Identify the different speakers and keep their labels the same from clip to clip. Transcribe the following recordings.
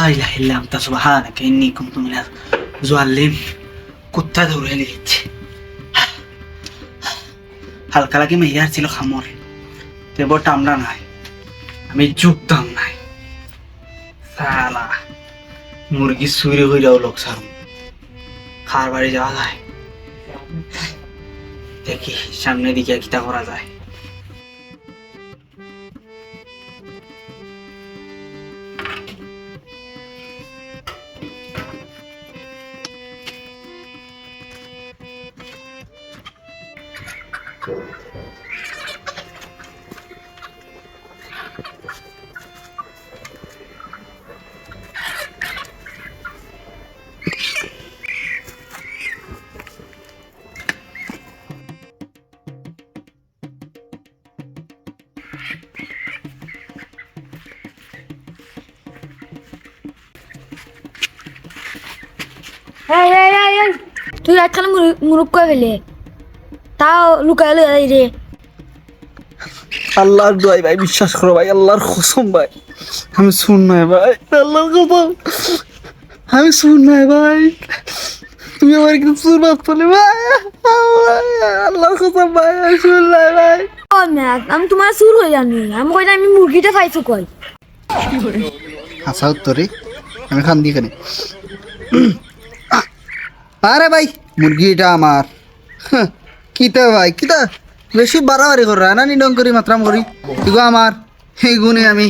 Speaker 1: لا إله إلا أنت سبحانك إني كنت من الظالمين কুত্তা দৌড়ে লিয়েছে হালকা লাগে মেয়ার ছিল খামর দেবটা আমরা নাই আমি যুগদাম নাই সালা মুরগি চুরি হইলেও লোক সারুন খার বাড়ি যাওয়া যায় দেখি সামনের দিকে কিতা করা যায়
Speaker 2: এই এই এই এই তুই আজকাল মুরুখ করে ফেলে তাও লুকায় লুকায় যাই রে
Speaker 1: আল্লাহর দোয়াই ভাই বিশ্বাস করো ভাই আল্লাহর কসম ভাই। আমি শুন নাই ভাই আল্লাহর কসম। আমি শুন নাই ভাই। তুমি আমার কিন্তু সুর বাদ করলে ভাই? আল্লাহর কসম ভাই আমি শুন নাই ভাই।
Speaker 2: ও ম্যাক আমি তোমার সুর হয়ে জানি আমি কই না আমি মুরগিটা পাইছো কই?
Speaker 3: হাসা উত্তরে। আমি খান দিই এখানে। আরে ভাই মুরগিটা আমার। হাহ, কিতা ভাই কিতা বেশি বাড়াবাড়ি কর না নিডং করি মাত্রাম করি এগো আমার এই গুণে আমি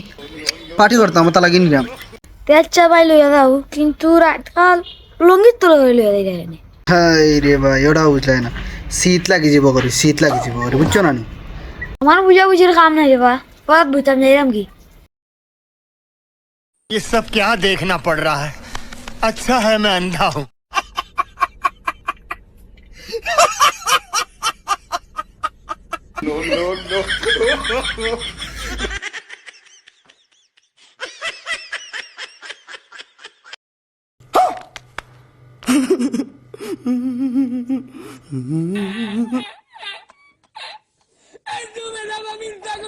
Speaker 3: পার্টি করতাম তা লাগিয়ে নিলাম
Speaker 2: পেট চাপাই লইয়া যাও কিন্তু রাতকাল লঙ্গির তোলা করে লইয়া যাই রে
Speaker 3: হাই রে ভাই ওটাও বুঝলাই না শীত লাগি যাব করি শীত লাগি যাব করি বুঝছো না নি
Speaker 2: আমার বুঝা বুঝির কাম নাই রে বা বাদ বুঝতাম যাইরাম কি
Speaker 4: ये सब क्या देखना पड़ रहा है अच्छा है मैं अंधा हूँ
Speaker 1: no, no, no. Ayúdame, daba mi taco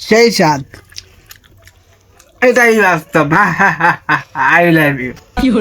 Speaker 1: সেই স্বাদ এটাই বাস্তব আই লাভ ইউ